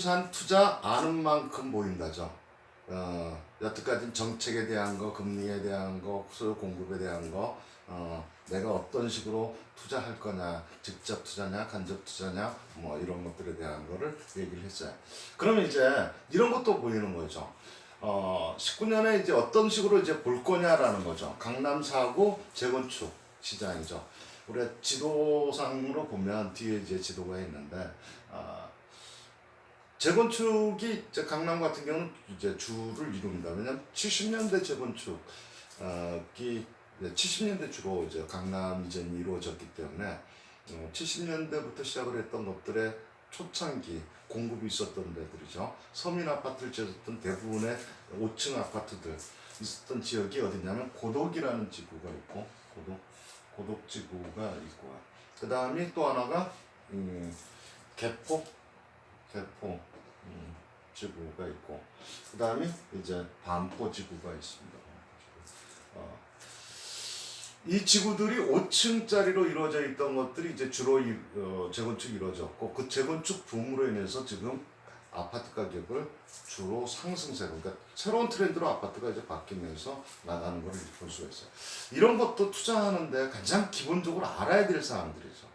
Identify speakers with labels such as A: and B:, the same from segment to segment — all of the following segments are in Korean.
A: 부동산 투자 아는 만큼 보인다죠. 어, 여태까지 정책에 대한 거, 금리에 대한 거, 수요 공급에 대한 거, 어, 내가 어떤 식으로 투자할 거냐, 직접 투자냐, 간접 투자냐, 뭐 이런 것들에 대한 거를 얘기를 했어요. 그러면 이제 이런 것도 보이는 거죠. 어, 19년에 이제 어떤 식으로 이제 볼 거냐라는 거죠. 강남 사구 재건축 시장이죠. 우리 지도상으로 보면 뒤에 이제 지도가 있는데, 아, 재건축이 이제 강남 같은 경우는 이제 주를 이룹니다. 왜냐면 70년대 재건축이 70년대 주로 이제 강남 이전이 이루어졌기 때문에 어, 70년대부터 시작을 했던 것들의 초창기 공급이 있었던 데들이죠. 서민 아파트를 지었던 대부분의 5층 아파트들 있었던 지역이 어디냐면 고덕이라는 지구가 있고 고덕 고덕 지구가 있고 그 다음에 또 하나가 음, 개포 개포 음, 지구가 있고 그 다음에 이제 반포 지구가 있습니다. 어, 이 지구들이 5층짜리로 이루어져 있던 것들이 이제 주로 이, 어, 재건축이 이루어졌고 그 재건축 붐으로 인해서 지금 아파트 가격을 주로 상승세 그러니까 새로운 트렌드로 아파트가 이제 바뀌면서 나가는 걸 볼 수가 있어요. 이런 것도 투자하는데 가장 기본적으로 알아야 될 사항들이죠.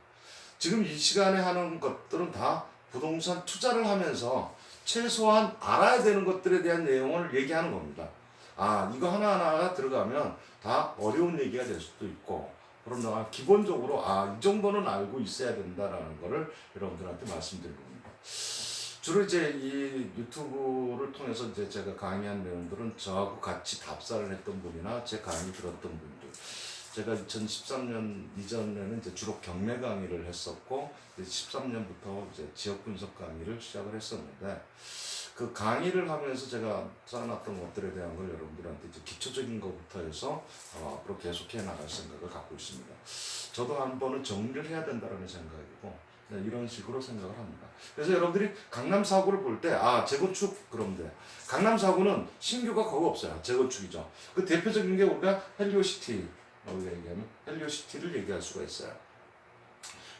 A: 지금 이 시간에 하는 것들은 다 부동산 투자를 하면서 최소한 알아야 되는 것들에 대한 내용을 얘기하는 겁니다. 아, 이거 하나하나가 들어가면 다 어려운 얘기가 될 수도 있고, 그러나 기본적으로 아, 이 정도는 알고 있어야 된다라는 거를 여러분들한테 말씀드리는 겁니다. 주로 이제 이 유튜브를 통해서 이제 제가 강의한 내용들은 저하고 같이 답사를 했던 분이나 제 강의 들었던 분들. 제가 2013년 이전에는 이제 주로 경매 강의를 했었고, 13년부터 이제 지역 분석 강의를 시작을 했었는데, 그 강의를 하면서 제가 쌓아놨던 것들에 대한 걸 여러분들한테 이제 기초적인 것부터 해서 어, 앞으로 계속해 나갈 생각을 갖고 있습니다. 저도 한 번은 정리를 해야 된다는 생각이고 네, 이런 식으로 생각을 합니다. 그래서 여러분들이 강남 사구를 볼 때 아 재건축 돼. 강남 사구는 신규가 거의 없어요. 재건축이죠. 그 대표적인 게 우리가 헬리오시티 우리가 얘기하면 헬리오시티를 얘기할 수가 있어요.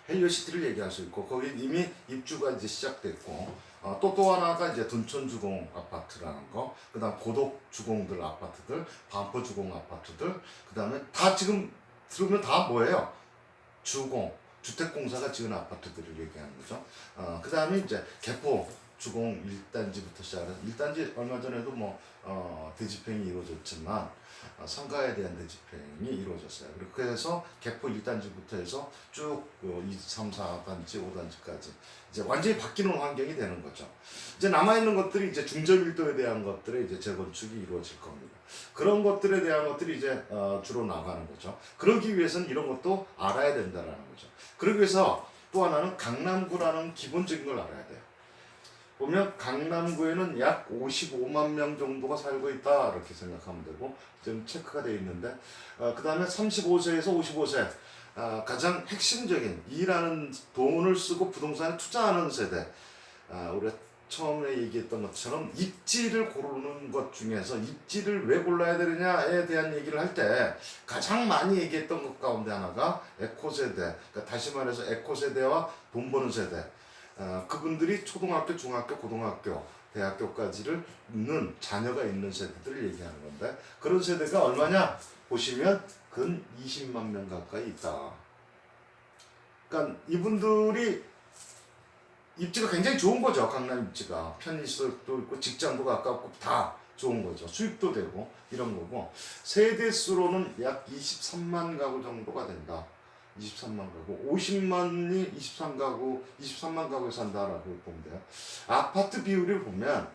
A: 헬리오시티를 얘기할 수 있고 거기 이미 입주가 이제 시작됐고 어, 또또 하나가 이제 둔촌주공 아파트라는 거, 그다음 고독 주공들 아파트들, 반포 주공 아파트들, 그다음에 다 지금 들으면 다 뭐예요? 주공 주택공사가 지은 아파트들을 얘기하는 거죠. 어, 그다음에 이제 개포 주공 1단지부터 시작해서 1단지 얼마 전에도 뭐 어, 대집행이 이루어졌지만 어, 상가에 대한 대집행이 이루어졌어요. 그리고 그래서 개포 1단지부터 해서 쭉 어, 2, 3, 4단지, 5단지까지 이제 완전히 바뀌는 환경이 되는 거죠. 이제 남아있는 것들이 이제 중저밀도에 대한 것들의 이제 재건축이 이루어질 겁니다. 그런 것들에 대한 것들이 이제 어, 주로 나가는 거죠. 그러기 위해서는 이런 것도 알아야 된다라는 거죠. 그러기 위해서 또 하나는 강남구라는 기본적인 걸 알아야. 보면 강남구에는 약 55만 명 정도가 살고 있다. 이렇게 생각하면 되고 지금 체크가 되어 있는데 어, 그 다음에 35세에서 55세. 아, 가장 핵심적인 일하는 돈을 쓰고 부동산에 투자하는 세대. 아, 우리가 처음에 얘기했던 것처럼 입지를 고르는 것 중에서 입지를 왜 골라야 되느냐에 대한 얘기를 할 때 가장 많이 얘기했던 것 가운데 하나가 에코 세대. 그러니까 다시 말해서 에코 세대와 돈 버는 세대 어, 그분들이 초등학교, 중학교, 고등학교, 대학교까지를 있는 자녀가 있는 세대들을 얘기하는 건데 그런 세대가 얼마냐 보시면 근 20만 명 가까이 있다. 그러니까 이분들이 입지가 굉장히 좋은 거죠. 강남 입지가 편의시설도 있고 직장도 가깝고 다 좋은 거죠. 수입도 되고 이런 거고 세대 수로는 약 23만 가구 정도가 된다. 23만 가구, 50만이 23가구, 23만 가구에 산다라고 보면 돼요. 아파트 비율을 보면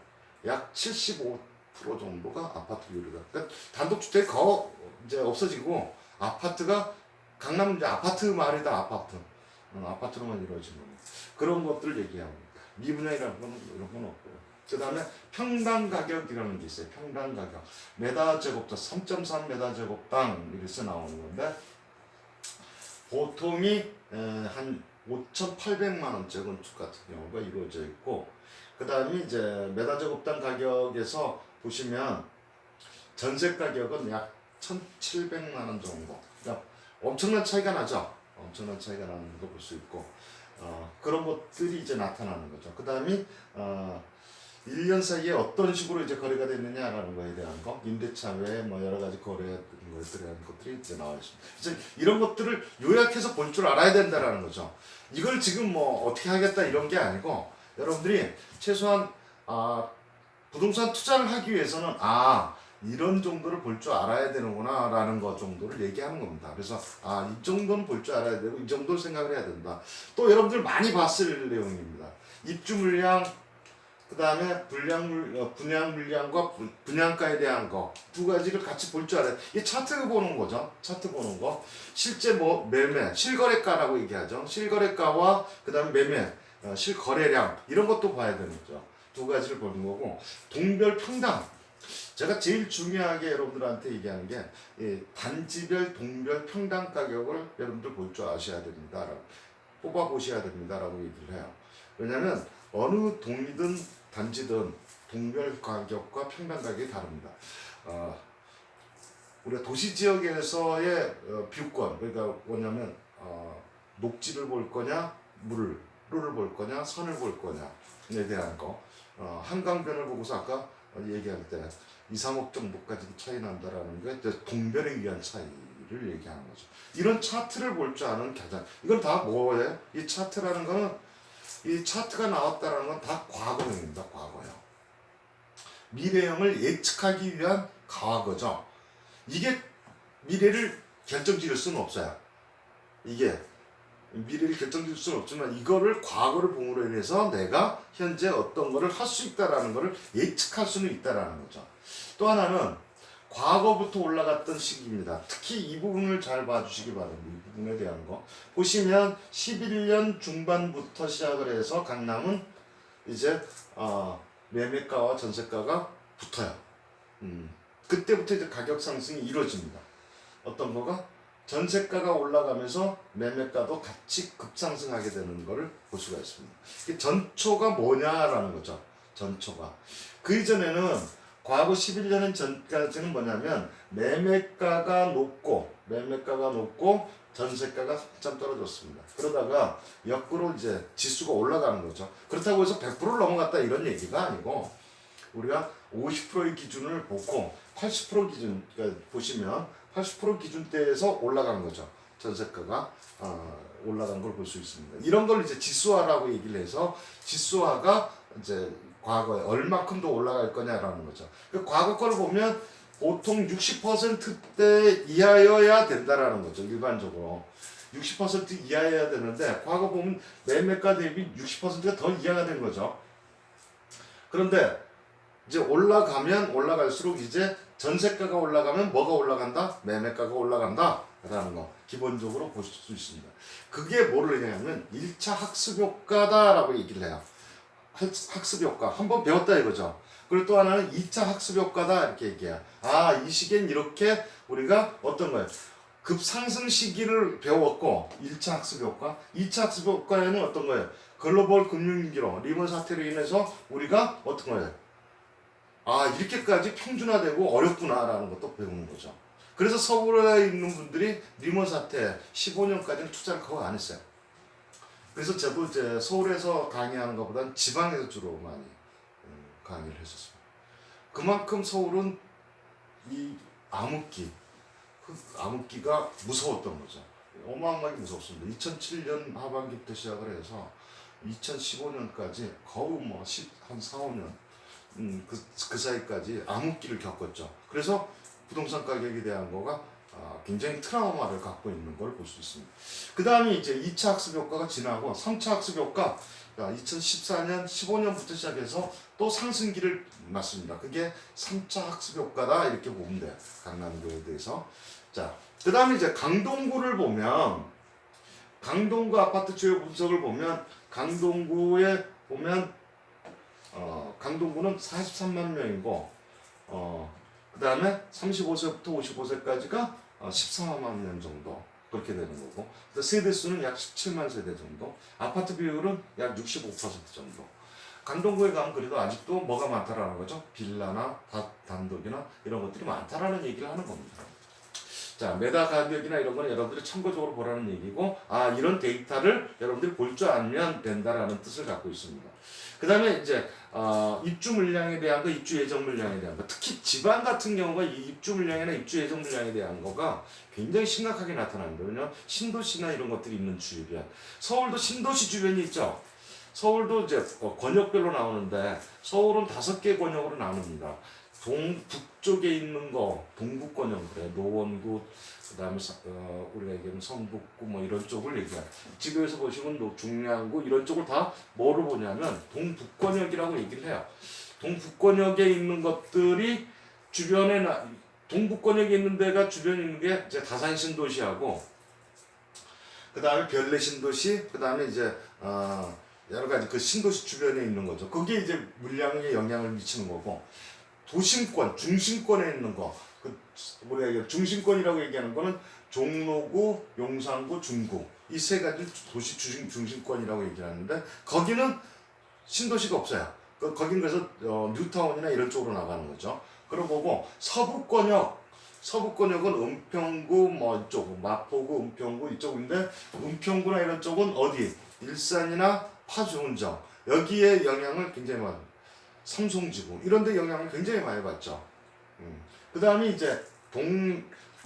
A: 약 75% 정도가 아파트 비율이다. 그러니까 단독주택 거 이제 없어지고 아파트가 강남 이제 아파트 말이다 아파트. 어, 아파트로만 이루어진 겁니다. 그런 것들을 얘기하고 미분양이라는 건 이런 건 없고요. 그 다음에 평당 가격이라는 게 있어요. 평당 가격. 메다 제곱당 3.3 메다 제곱당 이렇게 나오는 건데 보통이 에, 한 5,800만 원 재건축 같은 경우가 이루어져 있고 그 다음에 이제 메다 제곱당 가격에서 보시면 전세 가격은 약 1,700만 원 정도. 그러니까 엄청난 차이가 나죠. 엄청난 차이가 나는 거볼수 있고 어, 그런 것들이 이제 나타나는 거죠. 그 다음이 어, 1년 사이에 어떤 식으로 이제 거래가 됐느냐라는 거에 대한 거, 임대차 외에 뭐 여러 가지 거래 것들에 대한 것들이 이제 나와 있습니다. 그래서 이런 것들을 요약해서 볼 줄 알아야 된다라는 거죠. 이걸 지금 뭐 어떻게 하겠다 이런 게 아니고 여러분들이 최소한 아, 부동산 투자를 하기 위해서는 아 이런 정도를 볼 줄 알아야 되는구나라는 것 정도를 얘기하는 겁니다. 그래서 아 이 정도는 볼 줄 알아야 되고 이 정도를 생각을 해야 된다. 또 여러분들 많이 봤을 내용입니다. 입주 물량 그 다음에 분량 물 어, 분양 물량과 분- 분양가에 대한 거 두 가지를 같이 볼 줄 알아야 돼. 이 차트 보는 거죠. 차트 보는 거. 실제 뭐 매매, 실거래가라고 얘기하죠. 실거래가와 그 다음에 매매, 어, 실거래량 이런 것도 봐야 되는 거죠. 두 가지를 보는 거고 동별 평당. 제가 제일 중요하게 여러분들한테 얘기하는 게이 단지별 동별 평당 가격을 여러분들 볼 줄 아셔야 됩니다라고 뽑아 보셔야 됩니다라고 얘기를 해요. 왜냐하면 어느 동이든 단지든 동별 가격과 평당 가격이 다릅니다. 어, 우리가 도시 지역에서의 어, 뷰권 그러니까 뭐냐면 어, 녹지를 볼 거냐 물을 룰을 볼 거냐 선을 볼 거냐에 대한 거 어, 한강변을 보고서 아까 얘기할 때 2, 3억 정도까지 차이 난다라는 게 동별에 의한 차이를 얘기하는 거죠. 이런 차트를 볼 줄 아는 가장 이건 다 뭐예요? 이 차트라는 거는 이 차트가 나왔다라는 건 다 과거형입니다. 과거형. 미래형을 예측하기 위한 과거죠. 이게 미래를 결정지을 수는 없어요. 이게 미래를 결정지을 수는 없지만 이거를 과거를 봄으로 인해서 내가 현재 어떤 거를 할 수 있다라는 거를 예측할 수는 있다라는 거죠. 또 하나는 과거부터 올라갔던 시기입니다. 특히 이 부분을 잘 봐주시기 바랍니다. 이 부분에 대한 거. 보시면 11년 중반부터 시작을 해서 강남은 이제 어, 매매가와 전세가가 붙어요. 음, 그때부터 이제 가격 상승이 이루어집니다. 어떤 거가 전세가가 올라가면서 매매가도 같이 급상승하게 되는 것을 볼 수가 있습니다. 전초가 뭐냐라는 거죠. 전초가. 그 이전에는 과거 11년 전까지는 뭐냐면 매매가가 높고 매매가가 높고 전세가가 한참 떨어졌습니다. 그러다가 역으로 이제 지수가 올라가는 거죠. 그렇다고 해서 100%를 넘어갔다 이런 얘기가 아니고 우리가 50%의 기준을 보고 80% 기준 그러니까 보시면 80% 기준대에서 올라간 거죠. 전세가가 어, 올라간 걸 볼 수 있습니다. 이런 걸 이제 지수화라고 얘기를 해서 지수화가 이제 과거에 얼마큼 더 올라갈 거냐라는 거죠. 그 과거 거를 보면 보통 60%대 이하여야 된다라는 거죠. 일반적으로. 60% 이하여야 되는데 과거 보면 매매가 대비 60%가 더 이하가 된 거죠. 그런데 이제 올라가면 올라갈수록 이제 전세가가 올라가면 뭐가 올라간다? 매매가가 올라간다. 라는 거 기본적으로 보실 수 있습니다. 그게 뭐를 얘기하냐면 1차 학습 효과다라고 얘기를 해요. 학- 학습 효과 한 번 배웠다 이거죠. 그리고 또 하나는 2차 학습 효과다 이렇게 얘기해요. 아, 이 시기엔 이렇게 우리가 어떤 거예요? 급상승 시기를 배웠고 1차 학습 효과, 2차 학습 효과에는 어떤 거예요? 글로벌 금융위기로 리먼 사태로 인해서 우리가 어떤 거예요? 아 이렇게까지 평준화되고 어렵구나라는 것도 배우는 거죠. 그래서 서울에 있는 분들이 리먼 사태 15년까지는 투자를 거의 안 했어요. 그래서 저도 이제 서울에서 강의하는 것보다는 지방에서 주로 많이 음, 강의를 했었습니다. 그만큼 서울은 이 암흑기, 그 암흑기가 무서웠던 거죠. 어마어마하게 무서웠습니다. 2007년 하반기부터 시작을 해서 2015년까지 거의 뭐 10, 한 4, 5년 음, 그, 그 사이까지 암흑기를 겪었죠. 그래서 부동산 가격에 대한 거가 아, 굉장히 트라우마를 갖고 있는 걸 볼 수 있습니다. 그 다음에 이제 2차 학습 효과가 지나고 3차 학습 효과 2014년, 15년부터 시작해서 또 상승기를 맞습니다. 그게 3차 학습 효과다 이렇게 보면 돼요. 강남구에 대해서. 자, 그 다음에 이제 강동구를 보면 강동구 아파트 주요 분석을 보면 강동구에 보면 어, 강동구는 43만 명이고 어, 그 다음에 35세부터 55세까지가 어, 14만 명 정도 그렇게 되는 거고 그 세대 수는 약 17만 세대 정도 아파트 비율은 약 65% 정도. 강동구에 가면 그래도 아직도 뭐가 많다라는 거죠? 빌라나 다, 단독이나 이런 것들이 많다라는 얘기를 하는 겁니다. 자, 메다 가격이나 이런 거는 여러분들이 참고적으로 보라는 얘기고, 아, 이런 데이터를 여러분들이 볼 줄 알면 된다라는 뜻을 갖고 있습니다. 그 다음에 이제, 어, 입주 물량에 대한 거, 입주 예정 물량에 대한 거, 특히 지방 같은 경우가 이 입주 물량이나 입주 예정 물량에 대한 거가 굉장히 심각하게 나타납니다. 왜냐면 신도시나 이런 것들이 있는 주변. 서울도 신도시 주변이 있죠. 서울도 이제 어, 권역별로 나오는데 서울은 다섯 개 권역으로 나눕니다. 동 북쪽에 있는 거 동북 권역 그래 노원구 그다음에 서- 어, 우리가 얘기하면 성북구 뭐 이런 쪽을 얘기해. 지도에서 보시면 노- 중량구 이런 쪽을 다 뭐로 보냐면 동북 권역이라고 얘기를 해요. 동북 권역에 있는 것들이 주변에 나 동북 권역에 있는 데가 주변에 있는 게 이제 다산 신도시하고 그 다음에 별내 신도시 그 다음에 이제 어, 여러 가지 그 신도시 주변에 있는 거죠. 그게 이제 물량에 영향을 미치는 거고 도심권, 중심권에 있는 거, 그 우리가 중심권이라고 얘기하는 거는 종로구, 용산구, 중구 이 세 가지 도시 중심 중심권이라고 얘기하는데 거기는 신도시가 없어요. 그 거긴 그래서 어, 뉴타운이나 이런 쪽으로 나가는 거죠. 그러고 보고 서부권역 서부권역은 은평구 뭐 이쪽 마포구 은평구 이쪽인데 은평구나 이런 쪽은 어디 일산이나 파주운정 여기에 영향을 굉장히 많이 삼송지구 이런 데 영향을 굉장히 많이 받죠. 음. 그 다음에 이제 동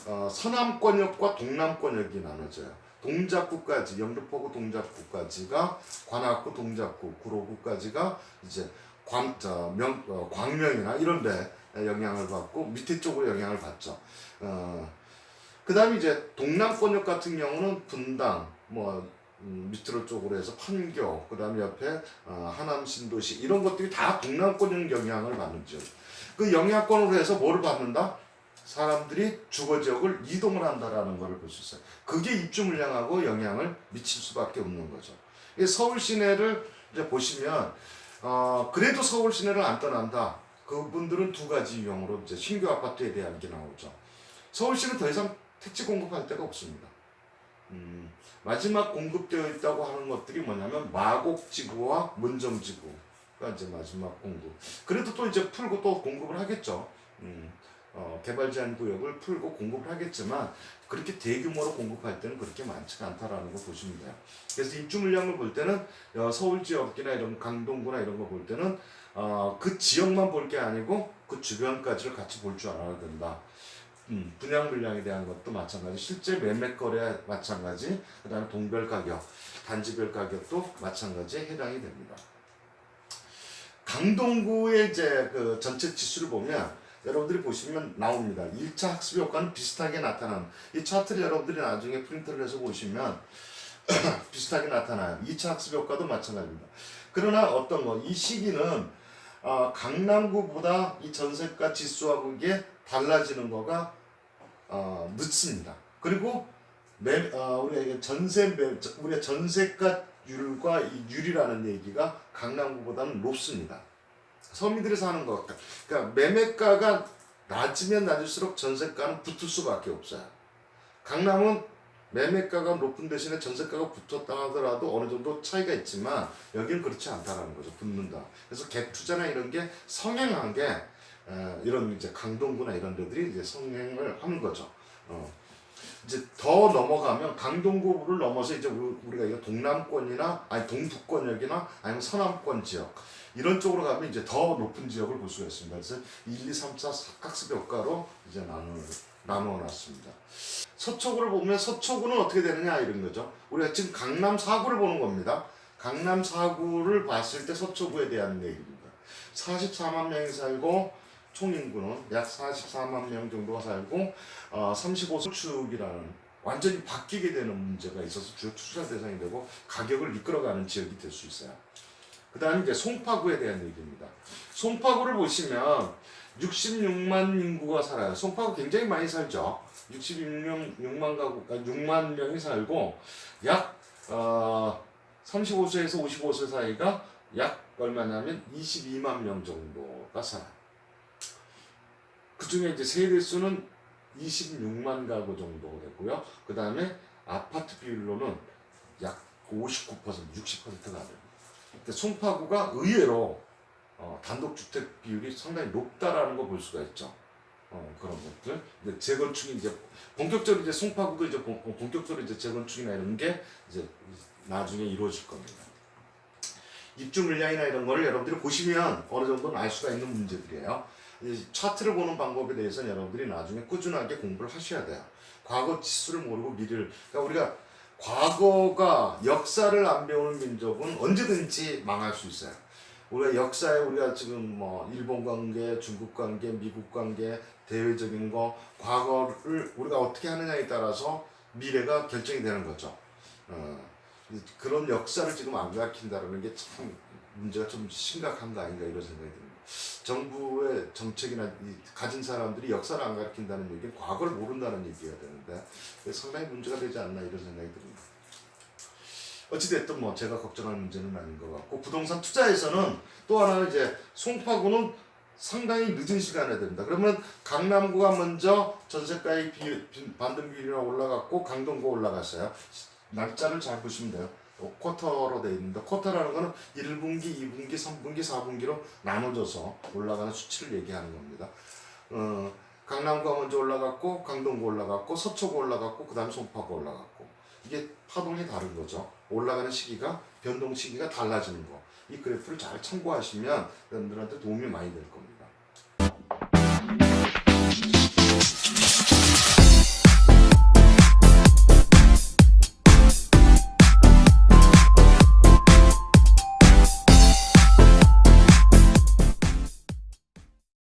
A: 어, 서남권역과 동남권역이 나눠져요. 동작구까지 영등포구 동작구까지가 관악구 동작구 구로구까지가 이제 광, 저, 명, 어, 광명이나 이런 데 영향을 받고 밑에 쪽으로 영향을 받죠. 어, 그 다음에 이제 동남권역 같은 경우는 분당, 뭐, 음, 밑으로 쪽으로 해서 판교, 그 다음에 옆에 어, 하남 신도시 이런 것들이 다 동남권역 영향을 받는 지역. 그 영향권으로 해서 뭐를 받는다? 사람들이 주거 지역을 이동을 한다라는 것을 볼 수 있어요. 그게 입주 물량하고 영향을 미칠 수밖에 없는 거죠. 이 서울 시내를 이제 보시면 어, 그래도 서울 시내를 안 떠난다. 그분들은 두 가지 유형으로 이제 신규 아파트에 대한 게 나오죠. 서울시는 더 이상 택지 공급할 데가 없습니다. 음, 마지막 공급되어 있다고 하는 것들이 뭐냐면 마곡지구와 문정지구가 이제 마지막 공급. 그래도 또 이제 풀고 또 공급을 하겠죠. 음, 어, 개발 제한 구역을 풀고 공급을 하겠지만 그렇게 대규모로 공급할 때는 그렇게 많지가 않다라는 거 보시면 돼요. 그래서 입주 물량을 볼 때는 어, 서울 지역이나 이런 강동구나 이런 거 볼 때는 어, 그 지역만 볼 게 아니고 그 주변까지를 같이 볼 줄 알아야 된다. 음, 분양 물량에 대한 것도 마찬가지, 실제 매매 거래 마찬가지, 그다음에 동별 가격, 단지별 가격도 마찬가지에 해당이 됩니다. 강동구의 이제 그 전체 지수를 보면 여러분들이 보시면 나옵니다. 1차 학습 효과는 비슷하게 나타나는 이 차트를 여러분들이 나중에 프린트를 해서 보시면 비슷하게 나타나요. 2차 학습 효과도 마찬가지입니다. 그러나 어떤 거, 이 시기는 어, 강남구보다 이 전세가 지수하고 이게 달라지는 거가 어, 늦습니다. 그리고 매, 어, 우리가 전세 매, 우리가 전세가율과 이 율이라는 얘기가 강남구보다는 높습니다. 서민들이 사는 것, 그러니까 매매가가 낮으면 낮을수록 전세가는 붙을 수밖에 없어요. 강남은 매매가가 높은 대신에 전세가가 붙었다 하더라도 어느 정도 차이가 있지만 여기는 그렇지 않다라는 거죠. 붙는다. 그래서 갭 투자나 이런 게 성행한 게 에, 이런 이제 강동구나 이런 데들이 이제 성행을 하는 거죠. 어. 이제 더 넘어가면 강동구를 넘어서 이제 우리- 우리가 이거 동남권이나 아니 동북권역이나 아니면 서남권 지역 이런 쪽으로 가면 이제 더 높은 지역을 볼 수가 있습니다. 그래서 1, 2, 3, 4 학습 효과로 이제 나누 나누어 놨습니다. 서초구를 보면 서초구는 어떻게 되느냐 이런 거죠. 우리가 지금 강남 4구를 보는 겁니다. 강남 4구를 봤을 때 서초구에 대한 얘기입니다. 44만 명이 살고 총 인구는 약 44만 명 정도가 살고 어, 35수축이라는 완전히 바뀌게 되는 문제가 있어서 주요 투자 대상이 되고 가격을 이끌어가는 지역이 될 수 있어요. 그 다음에 이제 송파구에 대한 얘기입니다. 송파구를 보시면 66만 인구가 살아요. 송파구 굉장히 많이 살죠. 66명, 6만 가구, 아, 6만 명이 살고 약 어, 35세에서 55세 사이가 약 얼마냐면 22만 명 정도가 살아요. 그 중에 이제 세대 수는 26만 가구 정도 됐고요. 그 다음에 아파트 비율로는 약 59%, 60%가 돼요. 근데 송파구가 의외로 어, 단독주택 비율이 상당히 높다라는 거 볼 수가 있죠. 어, 그런 것들. 근데 재건축이 이제 본격적으로 이제 송파구도 이제 본, 어, 본격적으로 이제 재건축이나 이런 게 이제 나중에 이루어질 겁니다. 입주 물량이나 이런 걸 여러분들이 보시면 어느 정도는 알 수가 있는 문제들이에요. 이 차트를 보는 방법에 대해서는 여러분들이 나중에 꾸준하게 공부를 하셔야 돼요. 과거 지수를 모르고 미래를 그러니까 우리가 과거가 역사를 안 배우는 민족은 언제든지 망할 수 있어요. 우리가 역사에 우리가 지금 뭐 일본 관계, 중국 관계, 미국 관계, 대외적인 거 과거를 우리가 어떻게 하느냐에 따라서 미래가 결정이 되는 거죠. 어, 그런 역사를 지금 안 가르친다는 게 참 문제가 좀 심각한 거 아닌가 이런 생각이 듭니다. 정부의 정책이나 이 가진 사람들이 역사를 안 가르친다는 얘기는 과거를 모른다는 얘기가 되는데 상당히 문제가 되지 않나 이런 생각이 듭니다. 어찌됐든 뭐 제가 걱정할 문제는 아닌 것 같고 부동산 투자에서는 또 하나 이제 송파구는 상당히 늦은 시간에 된다. 그러면 강남구가 먼저 전세가의 비, 비, 반등 비율이 올라갔고 강동구 올라갔어요. 날짜를 잘 보시면 돼요. 어, 쿼터로 돼 있는데 쿼터라는 거는 1분기, 2분기, 3분기, 4분기로 나눠져서 올라가는 수치를 얘기하는 겁니다. 어, 강남구가 먼저 올라갔고 강동구 올라갔고 서초구 올라갔고 그 다음 송파구 올라갔고 이게 파동이 다른 거죠. 올라가는 시기가 변동 시기가 달라지는 거. 이 그래프를 잘 참고하시면 여러분들한테 도움이 많이 될 겁니다.